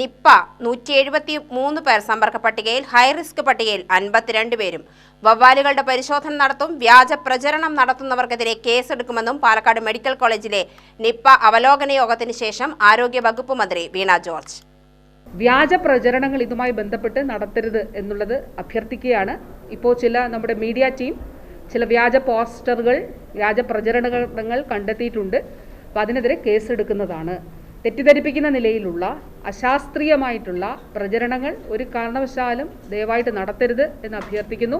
Nipah നൂറ്റി എഴുപത്തി മൂന്ന് പേർ സമ്പർക്ക പട്ടികയിൽ ഹൈറിസ്ക് പട്ടികയിൽ അൻപത്തിരണ്ട് പേരും. വവ്വാലുകളുടെ പരിശോധന നടത്തും വ്യാജ പ്രചരണം നടത്തുന്നവർക്കെതിരെ കേസെടുക്കുമെന്നും പാലക്കാട് മെഡിക്കൽ കോളേജിലെ നിപ്പ അവലോകന യോഗത്തിന് ശേഷം ആരോഗ്യ വകുപ്പ് മന്ത്രി വീണ ജോർജ്. വ്യാജ പ്രചരണങ്ങൾ ഇതുമായി ബന്ധപ്പെട്ട് നടത്തരുത് എന്നുള്ളത് അഭ്യർത്ഥിക്കുകയാണ്. ഇപ്പോൾ ചില നമ്മുടെ മീഡിയ ടീം ചില വ്യാജ പോസ്റ്ററുകൾ വ്യാജ പ്രചരണങ്ങൾ കണ്ടെത്തിയിട്ടുണ്ട്. അപ്പോൾ അതിനെതിരെ കേസെടുക്കുന്നതാണ്. തെറ്റിദ്ധരിപ്പിക്കുന്ന നിലയിലുള്ള അശാസ്ത്രീയമായിട്ടുള്ള പ്രചരണങ്ങൾ ഒരു കാരണവശാലും ദയവായിട്ട് നടത്തരുത് എന്ന് അഭ്യർത്ഥിക്കുന്നു.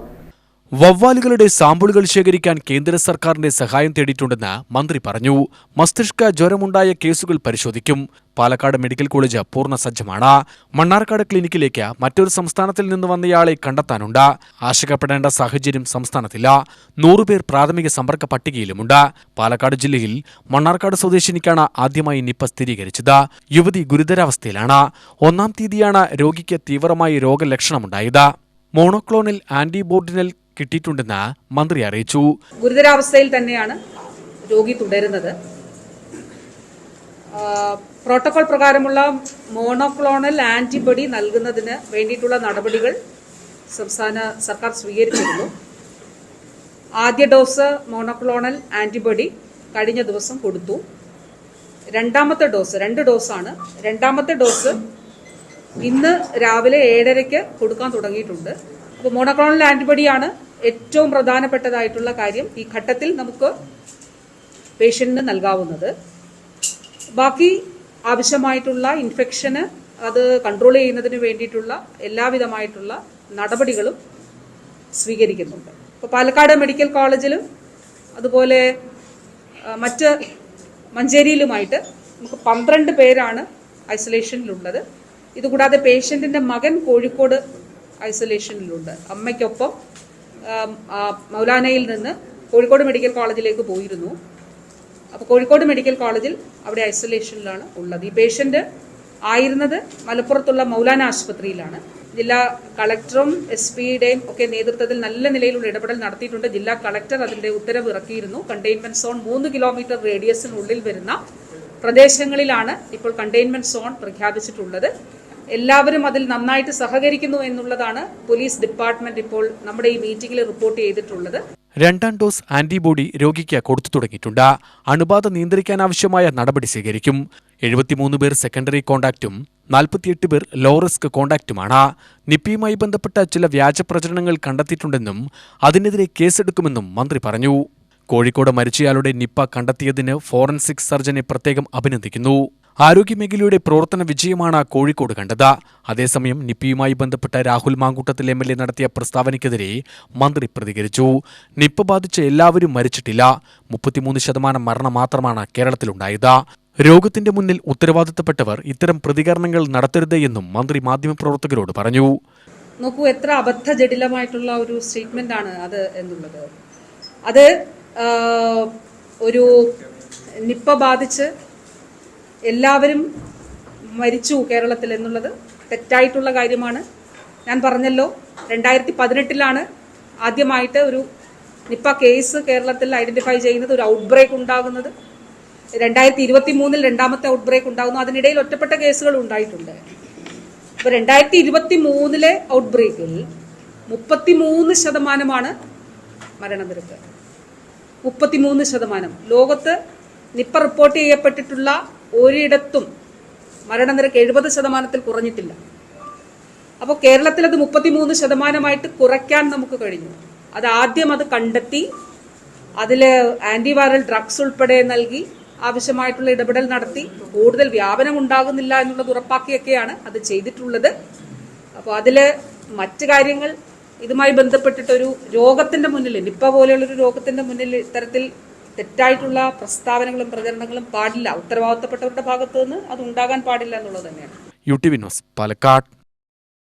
വവ്വാലുകളുടെ സാമ്പിളുകൾ ശേഖരിക്കാൻ കേന്ദ്ര സർക്കാരിന്റെ സഹായം തേടിയിട്ടുണ്ടെന്ന് മന്ത്രി പറഞ്ഞു. മസ്തിഷ്ക ജ്വരമുണ്ടായ കേസുകൾ പരിശോധിക്കും. പാലക്കാട് മെഡിക്കൽ കോളേജ് പൂർണ സജ്ജമാണ്. മണ്ണാർക്കാട് ക്ലിനിക്കിലേക്ക് മറ്റൊരു സംസ്ഥാനത്തിൽ നിന്ന് വന്നയാളെ കണ്ടെത്താനുണ്ട്. ആശങ്കപ്പെടേണ്ട സാഹചര്യം സംസ്ഥാനത്തില്ല. നൂറുപേർ പ്രാഥമിക സമ്പർക്ക പട്ടികയിലുമുണ്ട്. പാലക്കാട് ജില്ലയിൽ മണ്ണാർക്കാട് സ്വദേശിനിക്കാണ് ആദ്യമായി നിപ്പ സ്ഥിരീകരിച്ചത്. യുവതി ഗുരുതരാവസ്ഥയിലാണ്. ഒന്നാം തീയതിയാണ് രോഗിക്ക് തീവ്രമായി രോഗലക്ഷണമുണ്ടായത്. മോണോക്ലോണിൽ ആന്റിബോഡിനൽ കിട്ടിയിട്ടുണ്ടെന്ന് മന്ത്രി അറിയിച്ചു. ഗുരുതരാവസ്ഥയിൽ തന്നെയാണ് രോഗി തുടരുന്നത്. പ്രോട്ടോകോൾ പ്രകാരമുള്ള മോണോക്ലോണൽ ആന്റിബോഡി നൽകുന്നതിന് വേണ്ടിയിട്ടുള്ള നടപടികൾ സംസ്ഥാന സർക്കാർ സ്വീകരിച്ചിരുന്നു. ആദ്യ ഡോസ് മോണോക്ലോണൽ ആന്റിബോഡി കഴിഞ്ഞ ദിവസം കൊടുത്തു. രണ്ടാമത്തെ ഡോസ് രണ്ട് ഡോസാണ്. രണ്ടാമത്തെ ഡോസ് ഇന്ന് രാവിലെ ഏഴരയ്ക്ക് കൊടുക്കാൻ തുടങ്ങിയിട്ടുണ്ട്. അപ്പോൾ മോണോക്ലോണൽ ആന്റിബോഡിയാണ് ഏറ്റവും പ്രധാനപ്പെട്ടതായിട്ടുള്ള കാര്യം ഈ ഘട്ടത്തിൽ നമുക്ക് പേഷ്യന്റിന് നൽകാവുന്നത്. ബാക്കി ആവശ്യമായിട്ടുള്ള ഇൻഫെക്ഷന് അത് കൺട്രോൾ ചെയ്യുന്നതിന് വേണ്ടിയിട്ടുള്ള എല്ലാവിധമായിട്ടുള്ള നടപടികളും സ്വീകരിക്കുന്നുണ്ട്. ഇപ്പോൾ പാലക്കാട് മെഡിക്കൽ കോളേജിലും അതുപോലെ മറ്റ് മഞ്ചേരിയിലുമായിട്ട് നമുക്ക് പന്ത്രണ്ട് പേരാണ് ഐസൊലേഷനിലുള്ളത്. ഇതുകൂടാതെ പേഷ്യന്റിന്റെ മകൻ കോഴിക്കോട് ഐസൊലേഷനിലുണ്ട്. അമ്മയ്ക്കൊപ്പം മൗലാനയിൽ നിന്ന് കോഴിക്കോട് മെഡിക്കൽ കോളേജിലേക്ക് പോയിരുന്നു. അപ്പോൾ കോഴിക്കോട് മെഡിക്കൽ കോളേജിൽ അവിടെ ഐസൊലേഷനിലാണ് ഉള്ളത്. ഈ പേഷ്യന്റ് ആയിരുന്നത് മലപ്പുറത്തുള്ള മൗലാന ആശുപത്രിയിലാണ്. ജില്ലാ കളക്ടറും എസ് പിയുടെയും ഒക്കെ നേതൃത്വത്തിൽ നല്ല നിലയിലുള്ള ഇടപെടൽ നടത്തിയിട്ടുണ്ട്. ജില്ലാ കളക്ടർ അതിന്റെ ഉത്തരവ് ഇറക്കിയിരുന്നു. കണ്ടെയ്ൻമെന്റ് സോൺ മൂന്ന് കിലോമീറ്റർ റേഡിയസിനുള്ളിൽ വരുന്ന പ്രദേശങ്ങളിലാണ് ഇപ്പോൾ കണ്ടെയ്ൻമെന്റ് സോൺ പ്രഖ്യാപിച്ചിട്ടുള്ളത്. എല്ലാവരും അതിൽ നന്നായിട്ട് സഹകരിക്കുന്നു എന്നുള്ളതാണ് പോലീസ് ഡിപ്പാർട്ട്മെന്റ് ഇപ്പോൾ നമ്മുടെ ഈ മീറ്റിംഗിൽ റിപ്പോർട്ട് ചെയ്തിട്ടുള്ളത്. രണ്ടാം ഡോസ് ആന്റിബോഡി രോഗിക്ക് കൊടുത്തു തുടങ്ങിയിട്ടുണ്ട്. അണുബാധ നിയന്ത്രിക്കാനാവശ്യമായ നടപടി സ്വീകരിക്കും. എഴുപത്തിമൂന്ന് പേർ സെക്കൻഡറി കോണ്ടാക്റ്റും നാൽപ്പത്തിയെട്ട് പേർ ലോ റിസ്ക് കോണ്ടാക്റ്റുമാണ് നിപ്പിയുമായി ബന്ധപ്പെട്ട ചില വ്യാജ പ്രചരണങ്ങൾ കണ്ടെത്തിയിട്ടുണ്ടെന്നും അതിനെതിരെ കേസെടുക്കുമെന്നും മന്ത്രി പറഞ്ഞു. കോഴിക്കോട് മരിച്ചയാളുടെ നിപ്പ കണ്ടെത്തിയതിന് ഫോറൻസിക് സർജനെ പ്രത്യേകം അഭിനന്ദിക്കുന്നു. ആരോഗ്യമേഖലയുടെ പ്രവർത്തന വിജയമാണ് കോഴിക്കോട് കണ്ടത്. അതേസമയം നിപ്പിയുമായി ബന്ധപ്പെട്ട Rahul Mamkootathil M L A നടത്തിയ പ്രസ്താവനയ്ക്കെതിരെ മന്ത്രി പ്രതികരിച്ചു. നിപ്പ ബാധിച്ച എല്ലാവരും മരിച്ചിട്ടില്ല. മുപ്പത്തിമൂന്ന് ശതമാനം മരണം മാത്രമാണ് കേരളത്തിലുണ്ടായത്. രോഗത്തിന്റെ മുന്നിൽ ഉത്തരവാദിത്തപ്പെട്ടവർ ഇത്തരം പ്രതികരണങ്ങൾ നടത്തരുത് എന്നും മന്ത്രി മാധ്യമപ്രവർത്തകരോട് പറഞ്ഞു. നോക്കൂ എത്ര അബദ്ധജടിലമായിട്ടുള്ള ഒരു സ്റ്റേറ്റ്മെന്റ് ആണ് അത് എന്നുള്ളത്. അത് ഒരു നിപ്പ ബാധിച്ച് എല്ലാവരും മരിച്ചു കേരളത്തിൽ എന്നുള്ളത് തെറ്റായിട്ടുള്ള കാര്യമാണ്. ഞാൻ പറഞ്ഞല്ലോ രണ്ടായിരത്തി പതിനെട്ടിലാണ് ആദ്യമായിട്ട് ഒരു നിപ്പ കേസ് കേരളത്തിൽ ഐഡന്റിഫൈ ചെയ്യുന്നത് ഒരു ഔട്ട് ബ്രേക്ക് ഉണ്ടാകുന്നത്. രണ്ടായിരത്തി ഇരുപത്തി മൂന്നിൽ രണ്ടാമത്തെ ഔട്ട് ബ്രേക്ക് ഉണ്ടാകുന്നു. അതിനിടയിൽ ഒറ്റപ്പെട്ട കേസുകൾ ഉണ്ടായിട്ടുണ്ട്. അപ്പോൾ രണ്ടായിരത്തി ഇരുപത്തി മൂന്നിലെ ഔട്ട് ബ്രേക്കിൽ മുപ്പത്തിമൂന്ന് ശതമാനമാണ് മരണനിരക്ക്. മുപ്പത്തിമൂന്ന് ശതമാനം. ലോകത്ത് നിപ്പ റിപ്പോർട്ട് ചെയ്യപ്പെട്ടിട്ടുള്ള ഒരിടത്തും മരണനിരക്ക് എഴുപത് ശതമാനത്തിൽ കുറഞ്ഞിട്ടില്ല. അപ്പോൾ കേരളത്തിൽ അത് മുപ്പത്തിമൂന്ന് ശതമാനമായിട്ട് കുറയ്ക്കാൻ നമുക്ക് കഴിഞ്ഞു. അത് ആദ്യം അത് കണ്ടെത്തി അതിൽ ആന്റിവൈറൽ ഡ്രഗ്സ് ഉൾപ്പെടെ നൽകി ആവശ്യമായിട്ടുള്ള ഇടപെടൽ നടത്തി. കൂടുതൽ വ്യാപനം ഉണ്ടാകുന്നില്ല എന്നുള്ളത് ഉറപ്പാക്കിയൊക്കെയാണ് അത് ചെയ്തിട്ടുള്ളത്. അപ്പോൾ അതിൽ മറ്റ് കാര്യങ്ങൾ ഇതുമായി ബന്ധപ്പെട്ടിട്ടൊരു രോഗത്തിന്റെ മുന്നിൽ നിപ്പ പോലെയുള്ളൊരു രോഗത്തിന്റെ മുന്നിൽ ഇത്തരത്തിൽ തെറ്റായിട്ടുള്ള പ്രസ്താവനകളും പ്രചരണങ്ങളും പാടില്ല. ഉത്തരവാദിത്തപ്പെട്ടവരുടെ ഭാഗത്തു നിന്ന് അത് ഉണ്ടാകാൻ പാടില്ല എന്നുള്ളത് തന്നെയാണ്. U T news Palakkad.